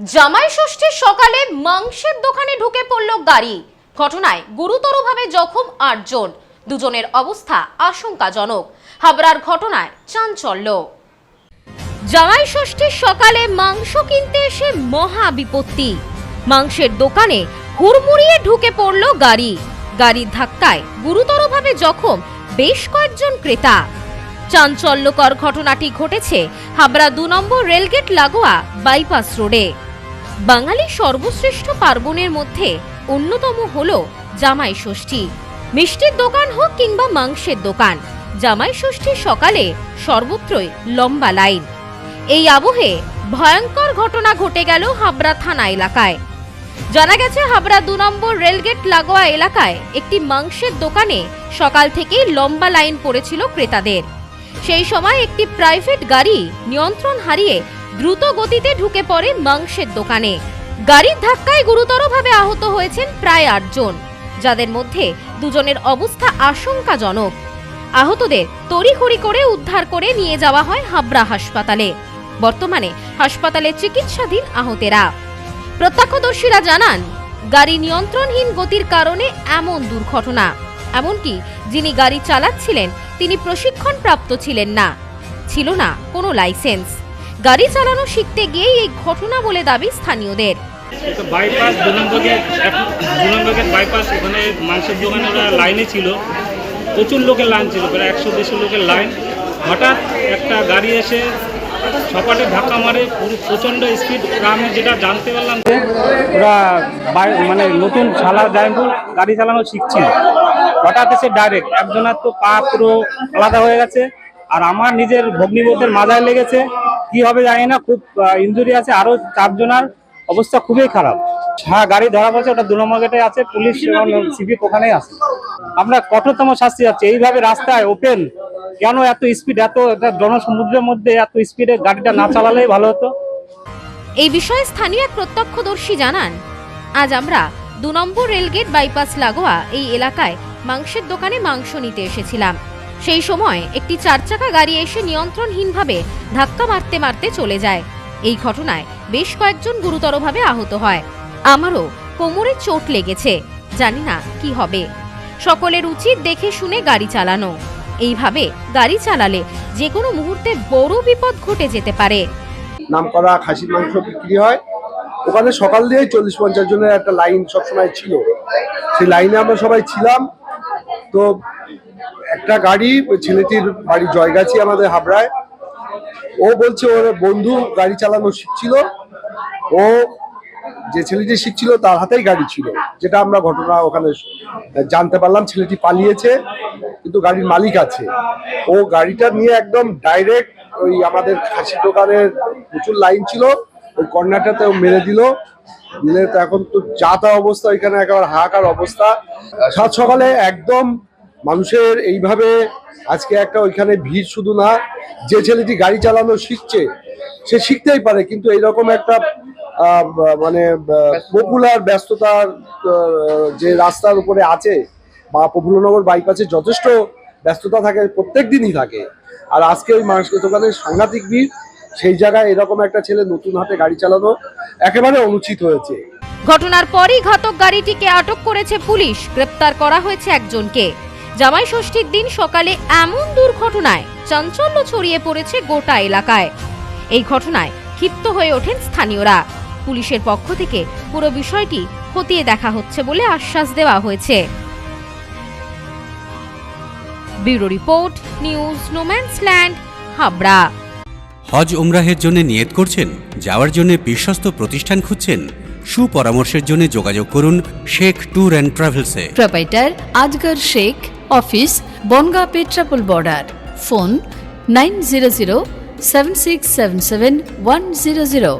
জামাই ষষ্ঠীর সকালে মাংসের দোকানে ঢুকে পড়ল গাড়ি। ঘটনায় গুরুতরভাবে জখম আটজন। দুজনের অবস্থা আশঙ্কাজনক। হাবড়ার ঘটনায় চাঞ্চল্য। জামাই ষষ্ঠীর সকালে মাংস কিনতে এসে মহা বিপত্তি। মাংসের দোকানে হুড়মুড়িয়ে ঢুকে পড়ল গাড়ি। গাড়ির ধাক্কায় গুরুতরভাবে জখম বেশ কয়েকজন ক্রেতা। চাঞ্চল্যকর ঘটনাটি ঘটেছে হাবড়া দু নম্বর রেলগেট লাগোয়া বাইপাস রোডে। বাঙালি সর্বশ্রেষ্ঠ পার্বণের মধ্যে অন্যতম হল জামাই ষষ্ঠী। মিষ্টির দোকান হোক কিংবা মাংসের দোকান, জামাই ষষ্ঠীর সকালে সর্বত্রই লম্বা লাইন। এই আবহে ভয়ঙ্কর ঘটনা ঘটে গেল হাবড়া থানা এলাকায়। জানা গেছে, হাবড়া দু নম্বর রেলগেট লাগোয়া এলাকায় একটি মাংসের দোকানে সকাল থেকেই লম্বা লাইন পড়েছিল ক্রেতাদের। সেই সময় একটি প্রাইভেট গাড়ি নিয়ন্ত্রণ হারিয়ে দ্রুত গতিতে ঢুকে পড়ে মাংসের দোকানে। গাড়ির ধাক্কায় গুরুতরভাবে আহত হয়েছেন প্রায় আটজন যাদের মধ্যে দুজনের অবস্থা আশঙ্কাজনক। আহতদের তড়িঘড়ি করে উদ্ধার করে নিয়ে যাওয়া হয় হাবড়া হাসপাতালে। বর্তমানে হাসপাতালে চিকিৎসাধীন আহতেরা। প্রত্যক্ষদর্শীরা জানান, গাড়ি নিয়ন্ত্রণহীন গতির কারণে এমন দুর্ঘটনা, এমনকি যিনি গাড়ি চালাচ্ছিলেন তিনি প্রশিক্ষণ প্রাপ্ত ছিলেন না। ছিল না কোনো লাইসেন্স। গাড়ি চালানো শিখতে গিয়েই এই ঘটনা বলে দাবি স্থানীয়দের। তো বাইপাস বাইপাস ওখানে মাংসের দোকানে ওরা লাইনে ছিল। প্রচুর লোকের লাইন ছিল প্রায় একশো দেড়শো লোকের লাইন হঠাৎ একটা গাড়ি এসে সপাটে ধাক্কা মারে পুরো প্রচণ্ড স্পিড আমি যেটা জানতে পারলাম। যে ওরা মানে নতুন ছালা ড্রাইভার গাড়ি চালানো শিখছিল। হঠাৎ এসে ডাইরেক্ট একজনের তো পা পুরো আলাদা হয়ে গেছে। আর আমার নিজের ভগ্নিবোধের মাজায় লেগেছে। কি হবে জানি না, খুব ইঞ্জুরি আছে। আরও চারজনার অবস্থা খুবই খারাপ। হ্যাঁ গাড়ি ধরা পড়ছে, ওটা দু নম্বর গেটে আছে, পুলিশ এবং ওখানেই আছে। আমরা কঠোরতম শাস্তি যাচ্ছে এইভাবে রাস্তায় ওপেন কেন এত স্পিড এত একটা জনসমুদ্রের মধ্যে এত স্পিডে গাড়িটা না চালালেই ভালো হতো? এই বিষয়ে স্থানীয় এক প্রত্যক্ষদর্শী জানান, আজ আমরা দু নম্বর রেলগেট বাইপাস লাগোয়া এই এলাকায় মাংসের দোকানে মাংস নিতে এসেছিলাম। সেই সময় একটি চারচাকা গাড়ি এসে নিয়ন্ত্রণহীনভাবে ধাক্কা মারতে মারতে চলে যায়। এই ঘটনায় বেশ কয়েকজন গুরুতরভাবে আহত হয়। আমারও কোমরে চোট লেগেছে, জানি না কি হবে। সকলের উচিত দেখে শুনে গাড়ি চালানো। এইভাবে গাড়ি চালালে যে কোনো মুহূর্তে বড় বিপদ ঘটে যেতে পারে। নাম করা খাসির মাংস বিক্রি হয়। ওখানে সকাল দিয়ে চল্লিশ পঞ্চাশ জনের একটা লাইন সবসময় ছিল। সেই লাইনে আমরা সবাই ছিলাম। তো একটা গাড়ি ছেলেটির বাড়ি জয়গাছি আমাদের হাবড়ায়। ও বলছে ওর বন্ধু গাড়ি চালানো শিখছিল। ও যে ছেলেটি শিখছিল তার হাতেই গাড়ি ছিল। যেটা আমরা ঘটনা ওখানে জানতে পারলাম, ছেলেটি পালিয়েছে, কিন্তু গাড়ির মালিক আছে। ও গাড়িটা নিয়ে একদম ডাইরেক্ট ওই আমাদের খাসি দোকানের প্রচুর লাইন ছিল। ওই কর্নারটাতে মেরে দিল। দিলে তো এখন তো যা তা অবস্থা এখানে একেবারে হাহাকার অবস্থা। সাত সকালে একদম মানুষের এইভাবে আজকে একটা ওইখানে ভিড় শুধু না, যে ছেলেটি গাড়ি চালানো শিখছে, সে শিখতেই পারে, কিন্তু এইরকম একটা মানে পপুলার ব্যস্ততার যে রাস্তার উপরে আছে, বা প্রফুল্লনগর বাইপাসে যথেষ্ট ব্যস্ততা থাকে প্রত্যেক দিনই থাকে। আর আজকে ওই মানুষকে দোকানের সাংঘাতিক ভিড় সেই জায়গায় এরকম একটা ছেলে নতুন হাতে গাড়ি চালানো একেবারে অনুচিত হয়েছে। ঘটনার পরই ঘাতক গাড়িটিকে আটক করেছে পুলিশ। গ্রেপ্তার করা হয়েছে একজনকে। জামাই ষষ্ঠীর দিন সকালে এমন দুর্ঘটনায় চাঞ্চল্য ছড়িয়ে পড়েছে গোটা এলাকায়। এই ঘটনায় ক্ষিপ্ত হয়ে ওঠেন স্থানীয়রা। পুলিশের পক্ষ থেকে পুরো বিষয়টি খতিয়ে দেখা হচ্ছে বলে আশ্বাস দেওয়া হয়েছে। Bureau report, news, no man's land, Habra. হজ উমরাহের জন্য নিয়ত করছেন, যাওয়ার জন্য বিশ্বস্ত প্রতিষ্ঠান খুঁজছেন, সুপরামর্শের জন্য যোগাযোগ করুন Sheikh tour and ট্রাভেলসে। Proprietor Asgar Sheikh, office, Bongaon Petrapole border, phone nine zero zero seven six seven seven one zero zero.